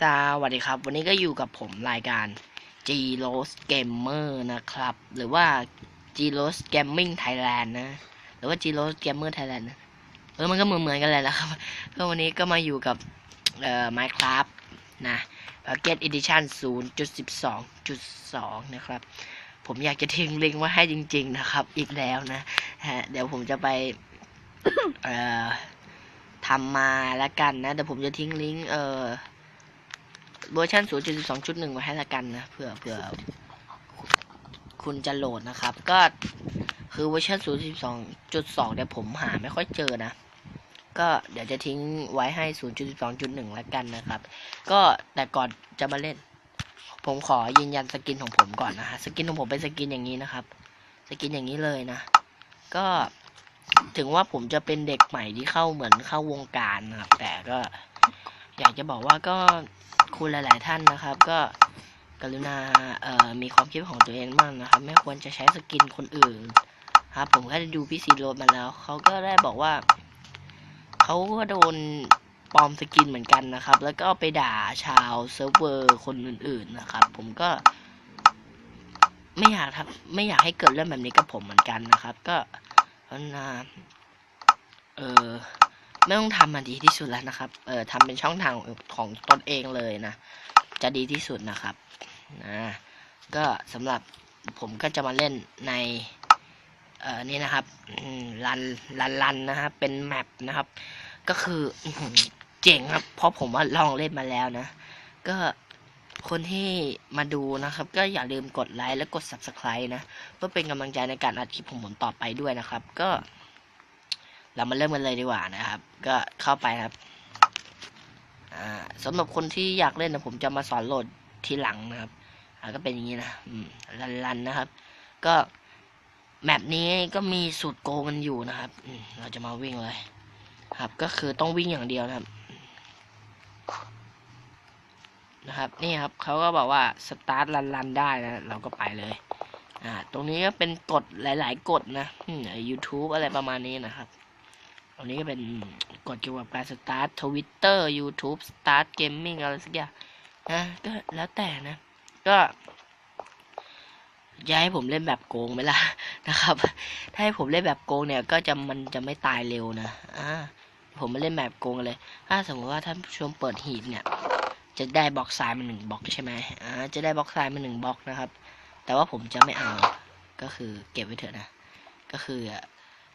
สวัสดีครับ วันนี้ก็อยู่กับผมรายการ G r o s Gamer นะครับ หรือว่า G r o s Gaming Thailand นะ หรือว่า G r o s Gamer Thailand นะเออมันก็เหมือนเหมือนกันเลยนะครับก็วันนี้ก็มาอยู่กับเอ่อ Minecraft นะ Pocket Edition 0.12.2 นะครับ ผมอยากจะทิ้งลิงก์ไว้ให้จริง ๆ นะครับ อีกแล้วนะฮะเดี๋ยวผมจะไปเอ่อทำมาแล้วกันนะเดี๋ยวผมจะทิ้งลิงก์เอ่อ เวอร์ชัน0.12.1มาให้ละกันนะเผื่อเผื่อคุณจะโหลดนะครับ ก็คือเวอร์ชัน0.12.2เนี่ยผมหาไม่ค่อยเจอนะ ก็เดี๋ยวจะทิ้งไว้ให้ 0.12.1ละกันนะครับ ก็แต่ก่อนจะมาเล่น ผมขอยืนยันสกินของผมก่อนนะฮะสกินของผมเป็นสกินอย่างนี้นะครับ สกินอย่างนี้เลยนะ ก็ถึงว่าผมจะเป็นเด็กใหม่ที่เข้าเหมือนเข้าวงการนะครับ แต่ก็ อยากจะบอกว่าก็คุณหลาย ๆ ท่านนะครับ ก็กรุณาเอ่อมีความคิดของตัวเองบ้างนะครับ ไม่ควรจะใช้สกินคนอื่นครับ ผมก็ได้ดูพี่ซีโรดมาแล้วเขาก็ได้บอกว่าเขาก็โดนปลอมสกินเหมือนกันนะครับ แล้วก็ไปด่าชาวเซิร์ฟเวอร์คนอื่น ๆ นะครับ ผมก็ ไม่อยากทำไม่อยากให้เกิดเรื่องแบบนี้กับผมเหมือนกันนะครับ ก็กรุณาเออ ไม่ต้องทำมันดีที่สุดแล้วนะครับ เออทำเป็นช่องทางของตนเองเลยนะ จะดีที่สุดนะครับ นะ ก็สำหรับผมก็จะมาเล่นในเอ่อนี่นะครับอืมรันรันรันนะครับ เป็นแมปนะครับ ก็คืออื้อหือเจ๋งครับ เพราะผมว่าลองเล่นมาแล้วนะ ก็คนที่มาดูนะครับ ก็อย่าลืมกดไลค์และกด subscribe นะ เพื่อเป็นกำลังใจในการอัดคลิปของผมต่อไปด้วยนะครับ ก็ เรามาเริ่มกันเลยดีกว่านะครับ ก็เข้าไปครับสำหรับคนที่อยากเล่นนะผมจะมาสอนโหลดทีหลังนะครับก็เป็นอย่างนี้นะอืมรันนะครับ ก็แมปนี้ก็มีสูตรโกงกันอยู่นะครับเราจะมาวิ่งเลย ครับ ก็คือต้องวิ่งอย่างเดียวนะครับ นะครับ นี่ครับเขาก็บอกว่าสตาร์ทรันๆได้นะเราก็ไปเลย อ่า ตรงนี้ก็เป็นกฎหลาย ๆ กฎนะอืม YouTube อะไรประมาณนี้นะครับ ตรงนี้ก็เป็นกฎเกี่ยวกับการสตาร์ททวิตเตอร์ยูทูบสตาร์ทเกมมิ่งอะไรสักอย่างนะก็แล้วแต่นะ ก็อยาให้ผมเล่นแบบโกงไหมล่ะนะครับ ถ้าให้ผมเล่นแบบโกงเนี่ย ก็จะมันจะไม่ตายเร็วนะอ่าผมมาเล่นแบบโกงเลย ถ้าสมมติว่าท่านผู้ชมเปิดหีบเนี่ย จะได้บล็อกทรายมาหนึ่งบล็อกใช่ไหมอ่า จะได้บล็อกทรายมาหนึ่งบล็อกนะครับ แต่ว่าผมจะไม่เอา ก็คือเก็บไว้เถอะนะ ก็คือ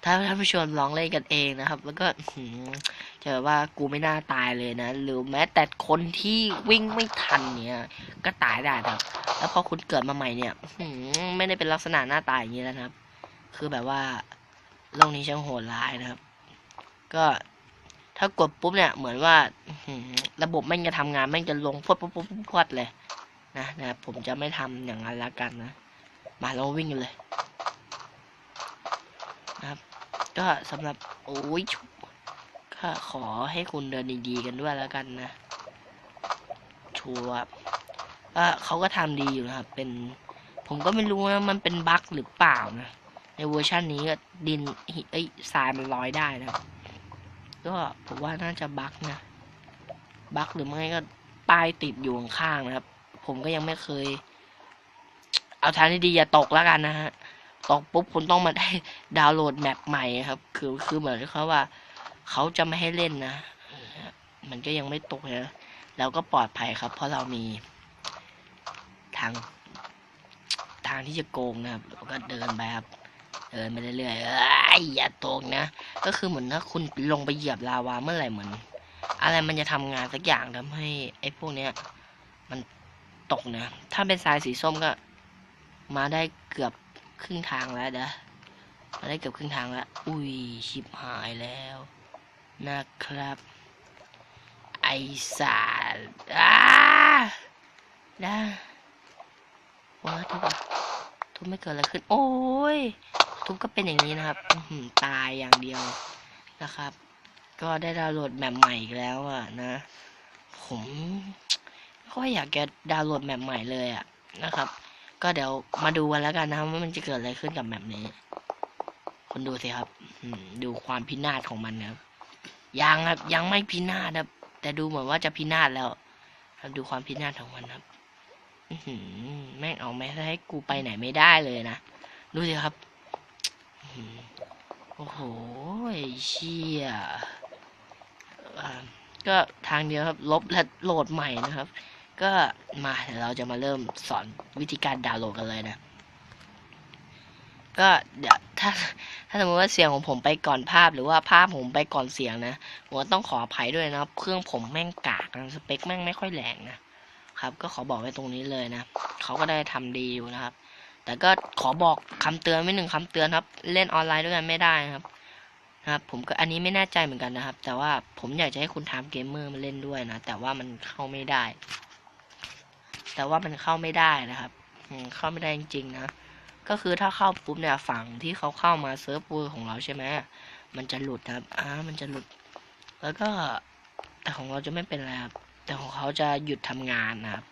ถ้าท่านผู้ชมลองเล่นกันเองนะครับ แล้วก็จะแบบว่ากูไม่น่าตายเลยนะ หรือแม้แต่คนที่วิ่งไม่ทันเนี่ย ก็ตายได้ครับ แล้วพอคุณเกิดมาใหม่เนี่ยไม่ได้เป็นลักษณะหน้าตายอย่างนี้แล้วนะครับ คือแบบว่าโลกนี้ช่างโหดร้ายนะครับ ก็ถ้ากดปุ๊บเนี่ยเหมือนว่าระบบแม่งจะทำงานแม่งจะลงพวดพวดพวดพวดพวดเลยนะนะผมจะไม่ทำอย่างนั้นละกันนะ มาเราวิ่งกันเลย ก็สำหรับโอ้ยชุบก็ขอให้คุณเดินดีๆกันด้วยแล้วกันนะชัวร์ก็เขาก็ทำดีอยู่นะครับ เป็น ผมก็ไม่รู้นะมันเป็นบั๊กหรือเปล่านะในเวอร์ชันนี้ก็ดินหิเอ้ยทรายมันลอยได้นะก็ผมว่าน่าจะบั๊กนะบั๊กหรือไม่ก็ป้ายติดอยู่ข้างๆนะครับ ผมก็ยังไม่เคย เอาทางที่ดีอย่าตกแล้วกันนะฮะ ตกปุ๊บคุณต้องมาได้ดาวน์โหลดแมปใหม่ครับ คือคือเหมือนเขาว่า เขาจะไม่ให้เล่นนะ มันก็ยังไม่ตกนะแล้วก็ปลอดภัยครับ เพราะเรามี ทาง ทางที่จะโกงนะครับเราก็เดินไปครับ เดินไปเรื่อยๆเอ้ยอย่าตกนะ ก็คือเหมือนถ้าคุณลงไปเหยียบลาวาเมื่อไหร่เหมือน อะไรมันจะทำงานสักอย่างทำให้ ไอ้พวกเนี้ย มันตกนะ ถ้าเป็นสายสีส้มก็ มาได้เกือบ ครึ่งทางแล้วนะมาได้เกือบครึ่งทางแล้ว อุ้ย ชิบหายแล้ว นะครับ ไอสารอ้าได้ว้าทุบทุบไม่เกิดอะไรขึ้น โอ้ย ทุบก็เป็นอย่างนี้นะครับตายอย่างเดียวนะครับ ก็ได้ดาวน์โหลดแบบใหม่อีกแล้วอะนะ ผมก็อยากจะดาวน์โหลดแบบใหม่เลยอะนะครับ ก็เดี๋ยวมาดูกันแล้วกันนะครับว่ามันจะเกิดอะไรขึ้นกับแบบนี้ คนดูสิครับดูความพินาศของมันนะครับยังครับยังไม่พินาศครับ แต่ดูเหมือนว่าจะพินาศแล้ว ครับดูความพินาศของมันครับอแม่งเอาแม้ให้กูไปไหนไม่ได้เลยนะดูสิครับโอ้โหเชี่ยก็ทางเดียวครับ ลบและโหลดใหม่นะครับ ก็มาเดี๋ยวเราจะมาเริ่มสอนวิธีการดาวน์โหลดกันเลยนะ ก็เดี๋ยวถ้าถ้าสมมติว่าเสียงของผมไปก่อนภาพหรือว่าภาพผมไปก่อนเสียงนะผมต้องขออภัยด้วยนะเครื่องผมแม่งกากนะสเปคแม่งไม่ค่อยแรงนะครับ ก็ขอบอกไว้ตรงนี้เลยนะเขาก็ได้ทำดีอยู่นะครับ แต่ก็ขอบอกคำเตือนไว้หนึ่งคำเตือนครับ เล่นออนไลน์ด้วยกันไม่ได้นะครับครับผมก็อันนี้ไม่แน่ใจเหมือนกันนะครับ แต่ว่าผมอยากจะให้คุณทำเกมเมอร์มาเล่นด้วยนะ แต่ว่ามันเข้าไม่ได้ แต่ว่ามันเข้าไม่ได้นะครับเข้าไม่ได้จริงๆนะ ก็คือถ้าเข้าปุ๊บเนี่ยฝั่งที่เขาเข้ามาเซิร์ฟเวอร์ของเราใช่ไหมมันจะหลุดนะครับอ่ามันจะหลุด แล้วก็แต่ของเราจะไม่เป็นไรครับแต่ของเขาจะหยุดทำงานนะครับ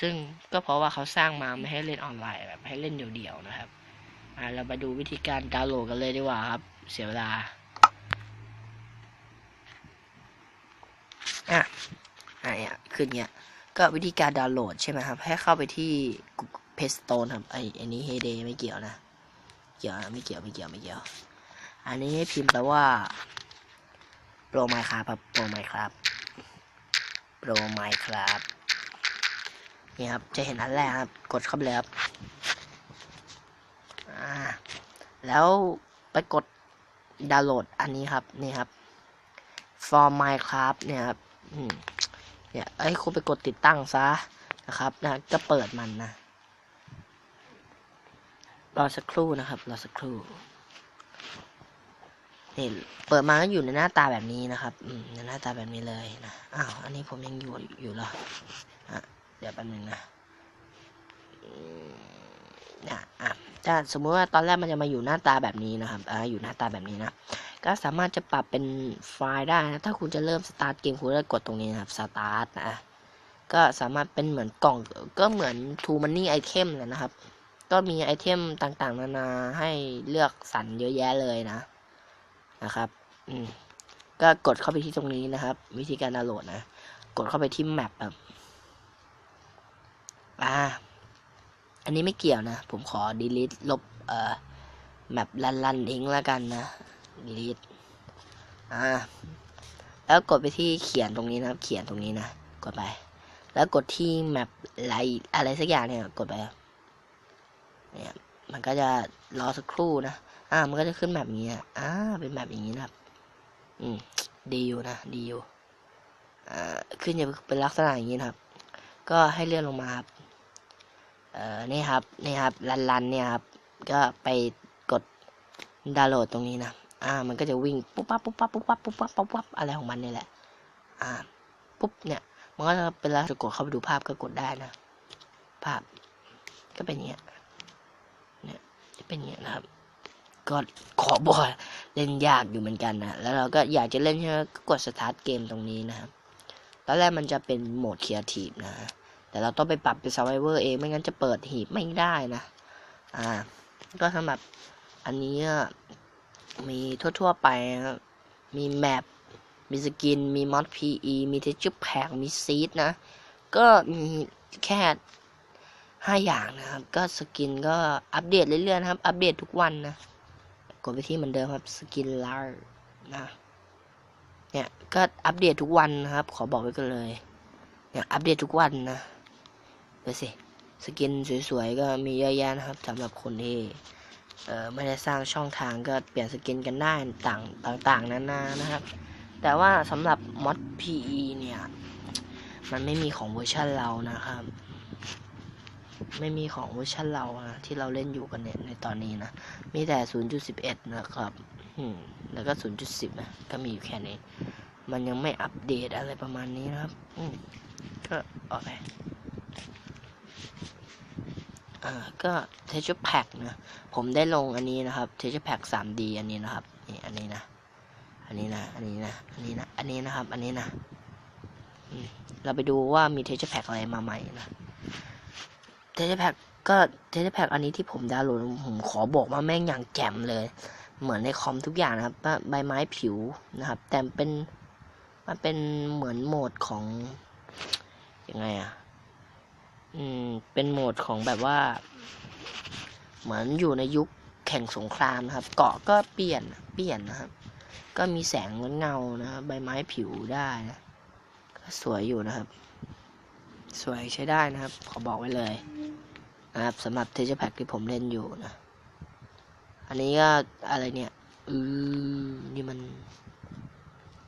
ซึ่งก็เพราะว่าเขาสร้างมาไม่ให้เล่นออนไลน์แบบให้เล่นเดี่ยวๆนะครับอ่าเรามาดูวิธีการดาวน์โหลดกันเลยดีกว่าครับ เสียเวลาอะอะเนี่ยขึ้นเนี่ย ก็วิธีการดาวน์โหลดใช่ไหมครับให้เข้าไปที่ Play Store ครับไออันนี้ Heyday ไม่เกี่ยวนะ เกี่ยวนะไม่เกี่ยวไม่เกี่ยวไม่เกี่ยว อันนี้ให้พิมพ์ไปลว่า Pro Minecraft ครับ Pro Minecraft Pro Minecraft นี่ครับจะเห็นอันแรกครับ กดเข้าไปเลยครับอ่าแล้วไปกดดาวน์โหลดอันนี้ครับ นี่ครับ for Minecraft เนี่ยครับอืม เนี่ยไอ้คุณไปกดติดตั้งซะนะครับนะก็เปิดมันนะรอสักครู่นะครับรอสักครู่นี่เปิดมาก็อยู่ในหน้าตาแบบนี้นะครับในหน้าตาแบบนี้เลยนะอ้าวอันนี้ผมยังอยู่อยู่เหรออะเดี๋ยวแป๊บนึงนะนะอะถ้าสมมุติว่าตอนแรกมันจะมาอยู่หน้าตาแบบนี้นะครับอ่าอยู่หน้าตาแบบนี้นะ ก็สามารถจะปรับเป็นไฟล์ได้นะถ้าคุณจะเริ่มสตาร์ทเกมคุณก็กดตรงนี้นะครับสตาร์ทนะก็สามารถเป็นเหมือนกล่องก็เหมือน t ูมันนี่ไอเทมเลยนะครับ ก็มีไอเทมต่างๆ นานาให้เลือกสรรเยอะแยะเลยนะนะครับอืมก็กดเข้าไปที่ตรงนี้นะครับ วิธีการดาวน์โหลดนะ กดเข้าไปที่แมปแบบอ่าอันนี้ไม่เกี่ยวนะ ผมขอ delete ลบเอ่อแมปลันลันทิ้งแล้วกันนะ delete อ่า แล้วกดไปที่เขียนตรงนี้นะครับ เขียนตรงนี้นะ กดไป แล้วกดที่แมปอะไรอะไรสักอย่างเนี่ย กดไปครับเนี่ย มันก็จะรอสักครู่นะ อ่า มันก็จะขึ้นแบบนี้อะอ่า เป็นแบบอย่างนี้นะครับ อืม ดีอยู่นะ ดีอยู่ อ่า ขึ้นจะเป็นลักษณะอย่างนี้นะครับ ก็ให้เลื่อนลงมาครับ เอ่อ นี่ครับ นี่ครับรันรันเนี่ยครับ ก็ไปกดดาวน์โหลดตรงนี้นะ อ่า มันก็จะวิ่งปุ๊บปั๊บปุ๊บปั๊บปุ๊บปั๊บปุ๊บปั๊บปุ๊บปั๊บอะไรของมันนี่แหละ อ่า ปุ๊บเนี่ย มันก็เป็นแล้วจะกดเข้าไปดูภาพก็กดได้นะ ภาพ ก็เป็นอย่างเงี้ย เนี่ย จะเป็นอย่างเงี้ยนะครับ ก็ขอบอกเล่นยากอยู่เหมือนกันนะ แล้วเราก็อยากจะเล่นใช่ไหมก็กดสตาร์ทเกมตรงนี้นะครับ ตอนแรกมันจะเป็นโหมดครีเอทีฟนะ แต่เราต้องไปปรับเป็น survivor เอง ไม่งั้นจะเปิดหีบไม่ได้นะ อ่า ก็สำหรับอันนี้ มีทั่วๆไปนะมีแมปมีสกิน มีมอด PE มีเท x เ u อร์แพ k มีซีดนะ ก็มีแค่ห้าอย่างนะครับ ก็สกินก็อัปเดตเรื่อยๆนะครับ อัปเดตทุกวันนะ กดไปที่เหมือนเดิมครับ สกินลาร์นะ เนี่ย ก็อัปเดตทุกวันนะครับ ขอบอกไว้กันเลย เนี่ย อัปเดตทุกวันนะดูสิ สกินสวยๆ ก็มีเยอะแยะนะครับสำหรับคนที่ ไม่ได้สร้างช่องทางก็เปลี่ยนสกินกันได้ต่างต่างๆนานานะครับ แต่ว่าสำหรับมอด PE เนี่ย มันไม่มีของเวอร์ชันเรานะครับ ไม่มีของเวอร์ชันเรานะที่เราเล่นอยู่กันเนี่ยในตอนนี้นะ มีแต่ 0.11 นะครับแล้วก็ 0.10 นะ ก็มีอยู่แค่นี้ มันยังไม่อัปเดตอะไรประมาณนี้นะครับอืมก็ ออกไปอ่าก็ Texture Pack นะผมได้ลงอันนี้นะครับ Texture Pack 3D อันนี้นะครับนี่อันนี้นะ อันนี้นะ อันนี้นะ อันนี้นะ อันนี้นะครับ อันนี้นะเราไปดูว่ามี Texture Pack อะไรมาใหม่นะ Texture Pack ก็ Texture Pack อันนี้ที่ผมดาวน์โหลดผมขอบอกว่าแม่งอย่างแจ่มเลย เหมือนในคอมทุกอย่างนะครับใบไม้ผิวนะครับ แต่เป็นมันเป็นเหมือนโหมดของยังไงอะ อืม เป็นโหมดของแบบว่า เหมือนอยู่ในยุคแข่งสงครามนะครับ เกาะก็เปลี่ยนเปลี่ยนนะครับ ก็มีแสงเงานะครับใบไม้ผิวได้นะก็สวยอยู่นะครับ สวยใช้ได้นะครับ ขอบอกไว้เลยนะครับสำหรับเทเจอร์แพ็ที่ผมเล่นอยู่นะ อันนี้ก็อะไรเนี่ยอือนี่มัน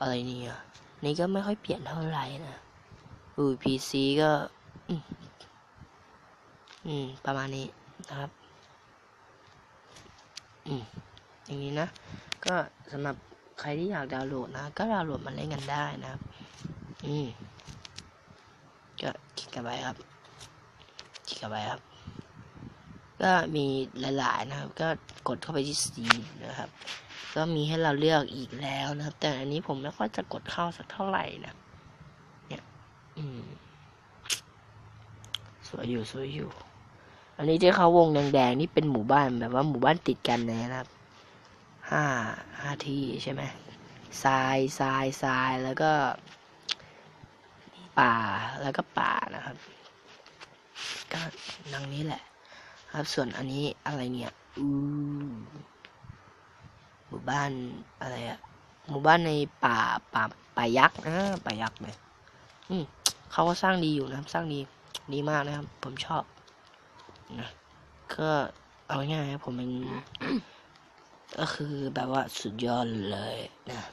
อะไรเนี่ยนี่ก็ไม่ค่อยเปลี่ยนเท่าไหร่นะอือพีซีก็ อืม ประมาณนี้นะครับ อืม อย่างนี้นะ ก็สำหรับใครที่อยากดาวน์โหลดนะ ก็ดาวน์โหลดมาเล่นกันได้นะครับ อืม ก็คลิกกันไปครับ คลิกกันไปครับ ก็มีหลาย ๆ นะครับ ก็กดเข้าไปที่ Steam นะครับ ก็มีให้เราเลือกอีกแล้วนะครับ แต่อันนี้ผมไม่ค่อยจะกดเข้าสักเท่าไหร่นะ เนี่ย อืมสวยอยู่สวย อันนี้ที่เขาวงแดงๆนี่เป็นหมู่บ้านแบบว่าหมู่บ้านติดกันนะครับห้าห้าที่ใช่ไหมทรายทรายทรายแล้วก็ป่าแล้วก็ป่านะครับก็ดังนี้แหละ ครับส่วนอันนี้อะไรเนี่ยอือหมู่บ้านอะไรอะหมู่บ้านในป่าป่าป่ายักษ์นะป่ายักษ์เลยอืมเขาก็สร้างดีอยู่นะครับ สร้างดีดีมากนะครับ ผมชอบ นะก็เอาง่ายๆผมเป็นก็คือแบบว่าสุดยอดเลยนะ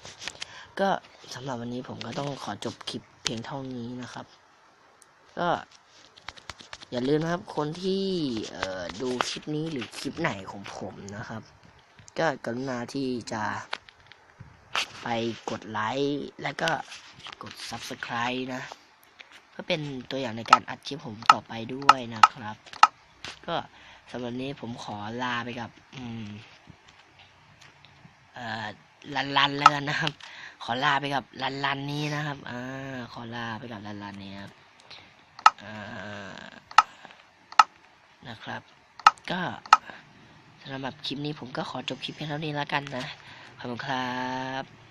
ก็สำหรับวันนี้ผมก็ต้องขอจบคลิปเพียงเท่านี้นะครับ ก็ อย่าลืมนะครับ คนที่ดูคลิปนี้หรือคลิปไหนของผมนะครับ ก็กรุณาที่จะไปกดไลค์แล้วก็กด Subscribe นะ เพื่อเป็นตัวอย่างในการอัดคลิปผมต่อไปด้วยนะครับ ก็สำหรับนนี้ผมขอลาไปกับ อืม เอ่อลันลันแล้วกันนะครับ ขอลาไปกับลันลันนี้นะครับ อ่า ขอลาไปกับลันลันนี้ครับอ่านะครับ ก็สำหรับคลิปนี้ผมก็ขอจบคลิปเพียงเท่านี้แล้วกันนะ ขอบคุณครับ